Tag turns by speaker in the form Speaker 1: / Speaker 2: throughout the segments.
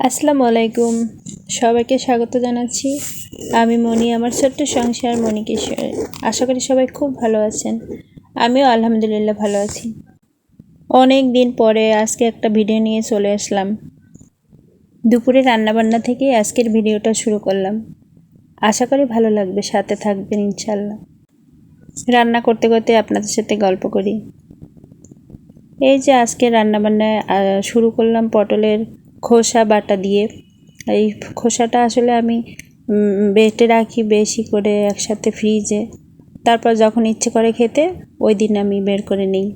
Speaker 1: আসসালামু আলাইকুম। সবাইকে স্বাগত জানাচ্ছি। আমি মনি, আমার ছোট্ট সংসার মণি কিশোর আশা করি সবাই খুব ভালো আছেন। আমিও আলহামদুলিল্লাহ ভালো আছি। অনেক দিন পরে আজকে একটা ভিডিও নিয়ে চলে আসলাম। দুপুরে রান্নাবান্না থেকে আজকের ভিডিওটা শুরু করলাম। আশা করি ভালো লাগবে, সাথে থাকবেন ইনশাল্লাহ রান্না করতে করতে আপনাদের সাথে গল্প করি। এই যে আজকে রান্নাবান্নায় শুরু করলাম পটলের খোসা বাটা দিয়ে। এই খোসাটা আসলে আমি বেটে রাখি বেশি করে একসাথে ফ্রিজে। তারপর যখন ইচ্ছে করে খেতে, ওই দিন আমি বের করে নিই।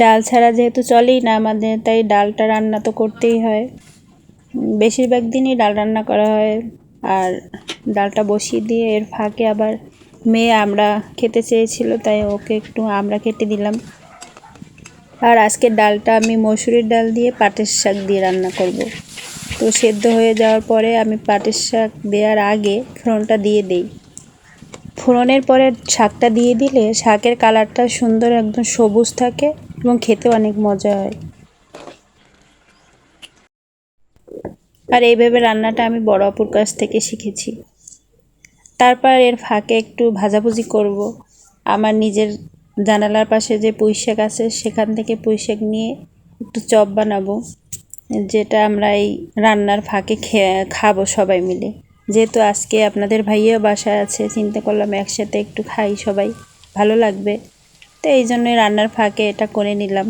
Speaker 1: ডাল ছাড়া যেহেতু চলেই না আমাদের, তাই ডালটা রান্না তো করতেই হয়। বেশিরভাগ দিনই ডাল রান্না করা হয়। আর ডালটা বসিয়ে দিয়ে এর ফাঁকে আবার মেয়ে আমরা খেতে চেয়েছিল, তাই ওকে একটু আমরা কেটে দিলাম। আর আজকের ডালটা আমি মসুরির ডাল দিয়ে পাটের শাক দিয়ে রান্না করব। তো সেদ্ধ হয়ে যাওয়ার পরে আমি পাটের শাক দেওয়ার আগে ফোড়নটা দিয়ে দেই। ফোড়নের পরে শাকটা দিয়ে দিলে শাকের কালারটা সুন্দর একদম সবুজ থাকে এবং খেতে অনেক মজা হয়। আর এইভাবে রান্নাটা আমি বড় অপুর কাছ থেকে শিখেছি। তারপর এর ফাঁকে একটু ভাজাভুজি করব। আমার নিজের জানালার পাশে যে পুঁই শাক আছে, সেখান থেকে পুঁই শাক নিয়ে একটু চপ বানাবো, যেটা আমরা এই রান্নার ফাঁকে খেয়ে, খাব সবাই মিলে। যেহেতু আজকে আপনাদের ভাইয়াও বাসায় আছে, চিন্তা করলাম একসাথে একটু খাই সবাই, ভালো লাগবে। তো এই জন্যই রান্নার ফাঁকে এটা করে নিলাম।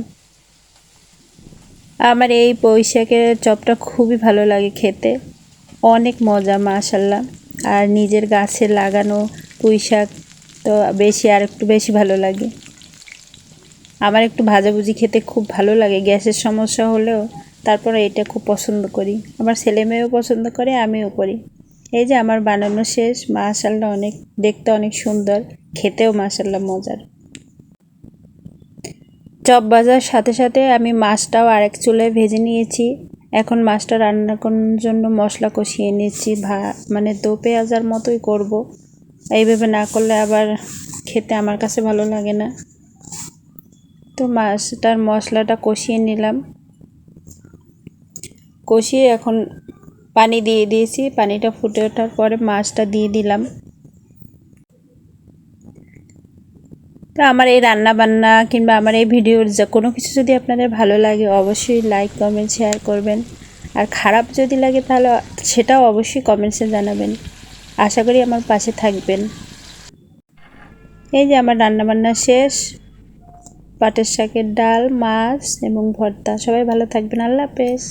Speaker 1: আমার এই পুঁই শাকের চপটা খুবই ভালো লাগে খেতে। অনেক মজা, মাশাল্লাহ। আর নিজের গাছে লাগানো পুঁই শাক তো বেশি আর একটু বেশি ভালো লাগে। আমার একটু ভাজাভুজি খেতে খুব ভালো লাগে, গ্যাসের সমস্যা হলেও তারপরে এটা খুব পছন্দ করি। আমার ছেলে মেয়েও পছন্দ করে, আমিও করি। এই যে আমার বানানো শেষ মাশাল্লাহ অনেক, দেখতে অনেক সুন্দর, খেতেও মাশাল্লাহ মজার। চপ বাজার সাথে সাথে আমি মাছটাও আরেক চুলায় ভেজে নিয়েছি। এখন মাছটা রান্না করার জন্য মশলা কষিয়ে নিয়েছি ভা মানে দো পেঁয়াজার মতোই করব। এইভাবে না করলে আবার খেতে আমার কাছে ভালো লাগে না। তো মাছটার মশলাটা কষিয়ে নিলাম। কষিয়ে এখন পানি দিয়ে দিয়েছি। পানিটা ফুটে ওঠার পরে মাছটা দিয়ে দিলাম। তো আমার এই রান্না বান্না কিংবা আমার এই ভিডিওর যে কোনো কিছু যদি আপনাদের ভালো লাগে, অবশ্যই লাইক কমেন্ট শেয়ার করবেন। আর খারাপ যদি লাগে তাহলে সেটাও অবশ্যই কমেন্টসে জানাবেন। আশা করি আমার পাশে থাকবেন। এই যে আমার রান্নাবান্না শেষ। পাটের শাকের ডাল, মাছ এবং ভর্তা। সবাই ভালো থাকবেন। আল্লাহ হাফেজ।